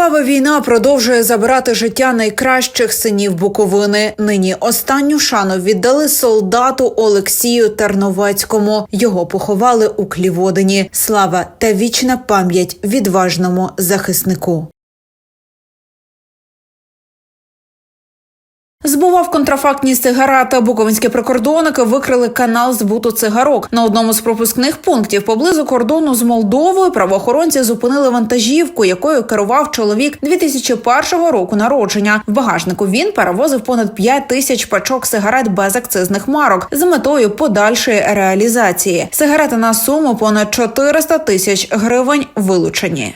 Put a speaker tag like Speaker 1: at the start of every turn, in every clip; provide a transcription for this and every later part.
Speaker 1: Кривава війна продовжує забирати життя найкращих синів Буковини. Нині останню шану віддали солдату Олексію Терновецькому. Його поховали у Кліводині. Слава та вічна пам'ять відважному захиснику. Збував контрафактні сигарети. Буковинські прикордонники викрили канал збуту цигарок. На одному з пропускних пунктів поблизу кордону з Молдовою правоохоронці зупинили вантажівку, якою керував чоловік 2001 року народження. В багажнику він перевозив понад 5 тисяч пачок сигарет без акцизних марок з метою подальшої реалізації. Сигарети на суму понад 400 тисяч гривень вилучені.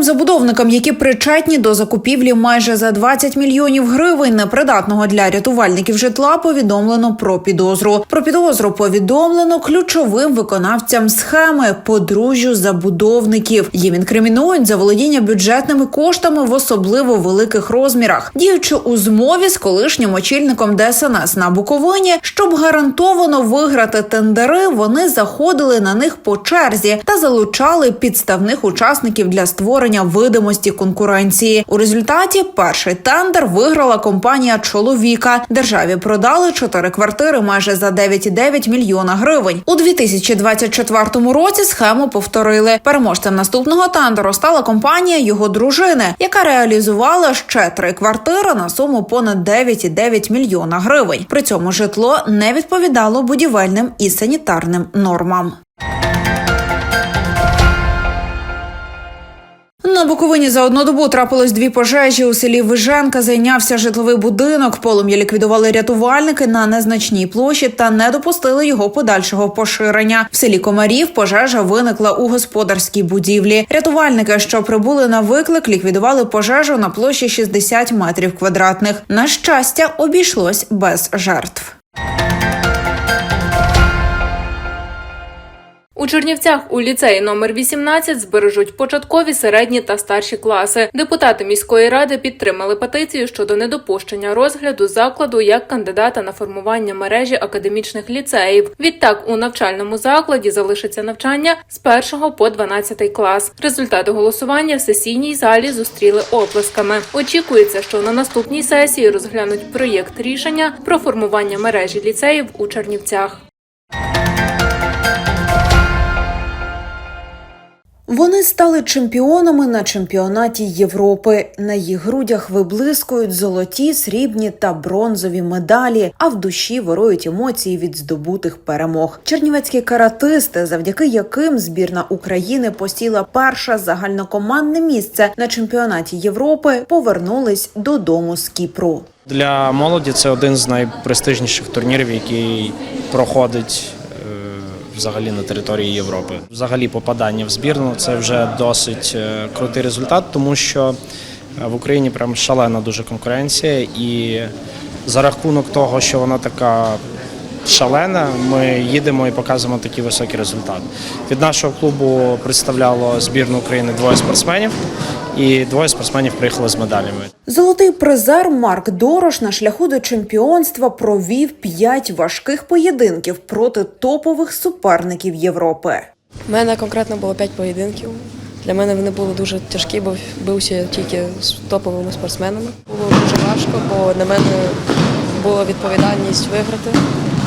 Speaker 1: Двом забудовникам, які причетні до закупівлі майже за 20 мільйонів гривень непридатного для рятувальників житла, повідомлено про підозру. Про підозру повідомлено ключовим виконавцям схеми подружжю забудовників. Їм інкримінують за володіння бюджетними коштами в особливо великих розмірах, діючи у змові з колишнім очільником ДСНС на Буковині, щоб гарантовано виграти тендери, вони заходили на них по черзі та залучали підставних учасників для створення видимості конкуренції. У результаті перший тендер виграла компанія чоловіка. Державі продали чотири квартири майже за 9,9 мільйона гривень. У 2024 році схему повторили. Переможцем наступного тендеру стала компанія його дружини, яка реалізувала ще три квартири на суму понад 9,9 мільйона гривень. При цьому житло не відповідало будівельним і санітарним нормам. На Буковині за одну добу трапилось дві пожежі. У селі Виженка зайнявся житловий будинок. Полум'я ліквідували рятувальники на незначній площі та не допустили його подальшого поширення. В селі Комарів пожежа виникла у господарській будівлі. Рятувальники, що прибули на виклик, ліквідували пожежу на площі 60 метрів квадратних. На щастя, обійшлось без жертв.
Speaker 2: У Чернівцях у ліцеї номер 18 збережуть початкові, середні та старші класи. Депутати міської ради підтримали петицію щодо недопущення розгляду закладу як кандидата на формування мережі академічних ліцеїв. Відтак у навчальному закладі залишиться навчання з 1 по 12 клас. Результати голосування в сесійній залі зустріли оплесками. Очікується, що на наступній сесії розглянуть проєкт рішення про формування мережі ліцеїв у Чернівцях.
Speaker 1: Вони стали чемпіонами на чемпіонаті Європи. На їх грудях виблискують золоті, срібні та бронзові медалі, а в душі вирують емоції від здобутих перемог. Чернівецькі каратисти, завдяки яким збірна України посіла перше загальнокомандне місце на чемпіонаті Європи, повернулись додому з Кіпру.
Speaker 3: Для молоді це один з найпрестижніших турнірів, який проходить взагалі на території Європи. Взагалі попадання в збірну це вже досить е, крутий результат, тому що е, в Україні прям шалена дуже конкуренція, і за рахунок того, що вона така шалена, ми їдемо і показуємо такий високий результат. Від нашого клубу представляло збірну України двоє спортсменів, і двоє спортсменів приїхали з медалями.
Speaker 1: Золотий призер Марк Дорош на шляху до чемпіонства провів п'ять важких поєдинків проти топових суперників Європи.
Speaker 4: У мене конкретно було 5 поєдинків. Для мене вони були дуже тяжкі, бо бився тільки з топовими спортсменами. Було дуже важко, бо на мене була відповідальність виграти,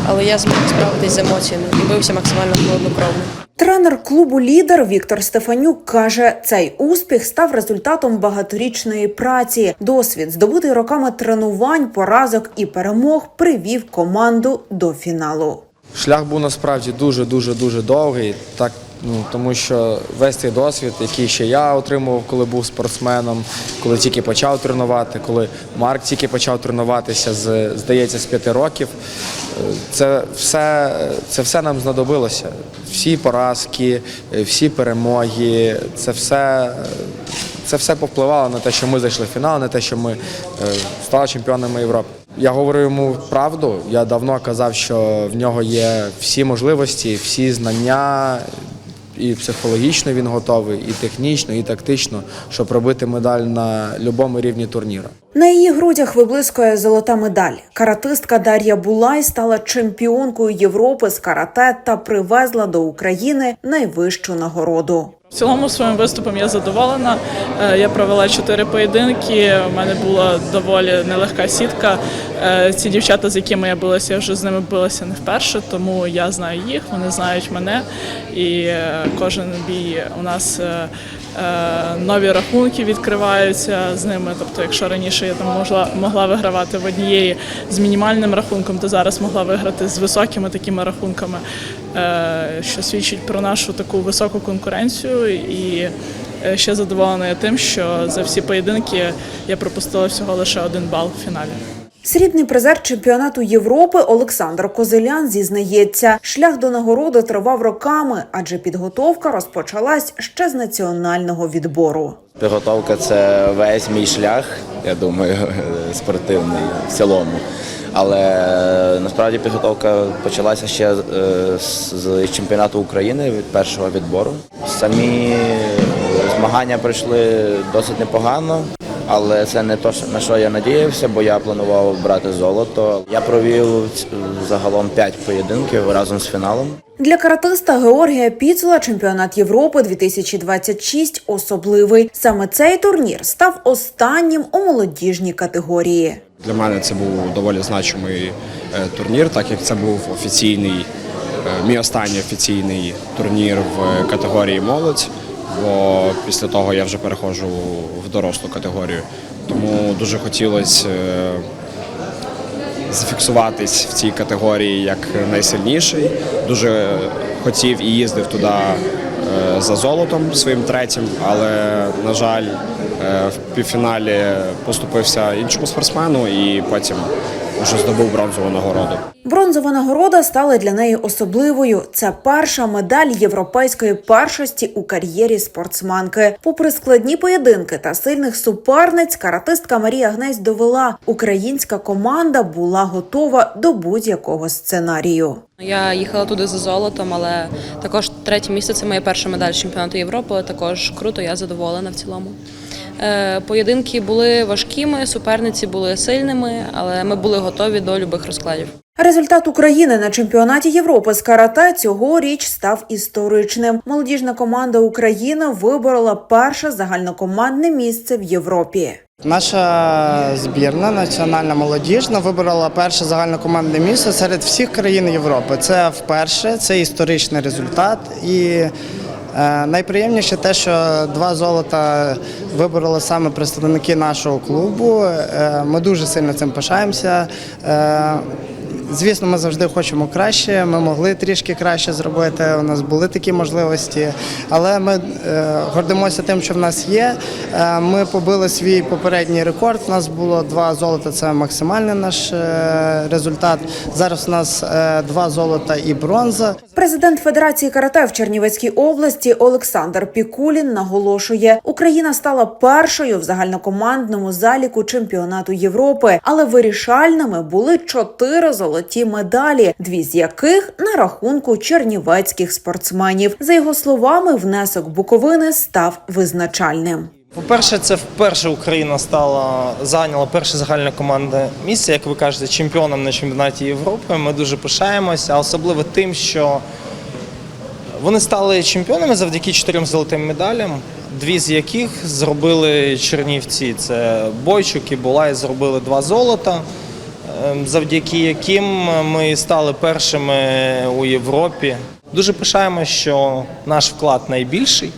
Speaker 4: але я зміг справитись з емоціями і бився максимально холоднокровно.
Speaker 1: Тренер клубу Лідер Віктор Стефанюк каже, цей успіх став результатом багаторічної праці. Досвід, здобутий роками тренувань, поразок і перемог, привів команду до фіналу.
Speaker 5: Шлях був насправді дуже дуже дуже довгий, так ну тому що весь цей досвід, який ще я отримував, коли був спортсменом, коли тільки почав тренувати, коли Марк тільки почав тренуватися з здається з п'яти років. Це все, це все нам знадобилося. Всі поразки, всі перемоги, це все. Це все повпливало на те, що ми зайшли в фінал, на те, що ми е, стали чемпіонами Європи. Я говорю йому правду. Я давно казав, що в нього є всі можливості, всі знання, і психологічно він готовий, і технічно, і тактично, щоб робити медаль на будь-якому рівні турніру.
Speaker 1: На її грудях виблискує золота медаль. Каратистка Дар'я Булай стала чемпіонкою Європи з карате та привезла до України найвищу нагороду.
Speaker 6: В цілому своїм виступом я задоволена. Е, Я провела чотири поєдинки. У мене була доволі нелегка сітка. Е, Ці дівчата, з якими я билася, я вже з ними билася не вперше, тому я знаю їх, вони знають мене. І е, кожен бій у нас нові рахунки відкриваються з ними. Тобто, якщо раніше я там могла, могла вигравати в однієї з мінімальним рахунком, то зараз могла виграти з високими такими рахунками, е, що свідчить про нашу таку високу конкуренцію. І е, ще задоволена тим, що за всі поєдинки я пропустила всього лише один бал в фіналі.
Speaker 1: Срібний призер чемпіонату Європи Олександр Козелян зізнається, шлях до нагороди тривав роками, адже підготовка розпочалась ще з національного відбору.
Speaker 7: Підготовка це весь мій шлях, я думаю, спортивний в цілому. Але е, насправді підготовка почалася ще е, з- чемпіонату України від першого відбору. Самі е, змагання пройшли досить непогано, але це не те, на що я надіявся, бо я планував брати золото. Я провів загалом 5 поєдинків разом з фіналом.
Speaker 1: Для каратиста Георгія Піцула чемпіонат Європи 2026 особливий. Саме цей турнір став останнім у молодіжній категорії.
Speaker 8: Для мене це був доволі значимий е, турнір, так як це був офіційний, е, мій останній офіційний турнір в категорії молодь, бо після того я вже переходжу в дорослу категорію. Тому дуже хотілося е, зафіксуватись в цій категорії як найсильніший. Дуже хотів і їздив туди е, за золотом своїм третім, але, на жаль, е, в півфіналі поступився іншому спортсмену і потім вже здобув бронзову нагороду.
Speaker 1: Бронзова нагорода стала для неї особливою. Це перша медаль європейської першості у кар'єрі спортсменки. Попри складні поєдинки та сильних суперниць, каратистка Марія Гнесь довела, українська команда була готова до будь-якого сценарію.
Speaker 4: Я їхала туди за золотом, але також третє місце це моя перша медаль чемпіонату Європи. Також круто, я задоволена в цілому. Е, Поєдинки були важкими, суперниці були сильними, але ми були готові до любих розкладів.
Speaker 1: Результат України на чемпіонаті Європи з карате цьогоріч став історичним. Молодіжна команда України виборола перше загальнокомандне місце в Європі.
Speaker 9: Наша збірна національна молодіжна виборола перше загальнокомандне місце серед всіх країн Європи. Це вперше, це історичний результат. І е, найприємніше те, що два золота вибороли саме представники нашого клубу. Е, ми дуже сильно цим пишаємося. Звісно, ми завжди хочемо краще. Ми могли трішки краще зробити. У нас були такі можливості, але ми е, гордимося тим, що в нас є. Е, ми побили свій попередній рекорд. У нас було два золота. Це максимальний наш е, результат. Зараз у нас два золота і бронза.
Speaker 1: Президент Федерації карате в Чернівецькій області Олександр Пікулін наголошує, Україна стала першою в загальнокомандному заліку чемпіонату Європи, але вирішальними були чотири золоті медалі, дві з яких на рахунку чернівецьких спортсменів. За його словами, внесок Буковини став визначальним.
Speaker 10: По-перше, це вперше Україна стала зайняла перше загальне командне місце, як ви кажете, чемпіоном на чемпіонаті Європи. Ми дуже пишаємося, особливо тим, що вони стали чемпіонами завдяки чотирьом золотим медалям, дві з яких зробили чернівці. Це Бойчук і Булай зробили два золота, завдяки яким ми стали першими у Європі. Дуже пишаємося, що наш вклад найбільший.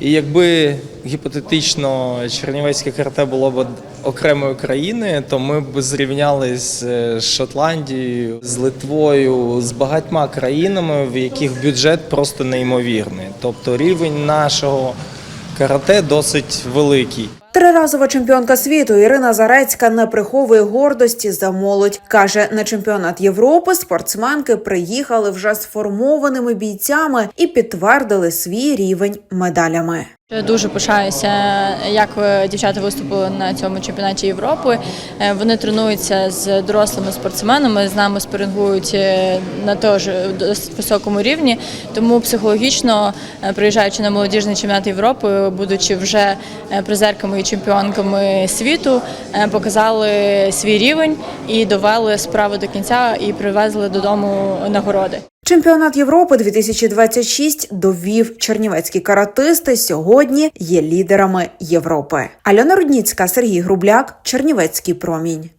Speaker 10: І якби гіпотетично Чернівецьке карате було б окремою країною, то ми б зрівнялись з Шотландією, з Литвою, з багатьма країнами, в яких бюджет просто неймовірний. Тобто рівень нашого карате досить великий.
Speaker 1: Триразова чемпіонка світу Ірина Зарецька не приховує гордості за молодь. каже, на чемпіонат Європи спортсменки приїхали вже сформованими бійцями і підтвердили свій рівень медалями.
Speaker 11: Я Дуже пишаюся, як е, дівчата виступили на цьому чемпіонаті Європи. Е, Вони тренуються з дорослими спортсменами, з нами спарингують е, на теж досить високому рівні. Тому психологічно, приїжджаючи на молодіжний чемпіонат Європи, будучи вже призерками і чемпіонками світу, показали свій рівень і довели справу до кінця і привезли додому нагороди.
Speaker 1: Чемпіонат Європи 2026 довів чернівецькі каратисти сьогодні є лідерами Європи. Альона Рудніцька, Сергій Грубляк, Чернівецький промінь.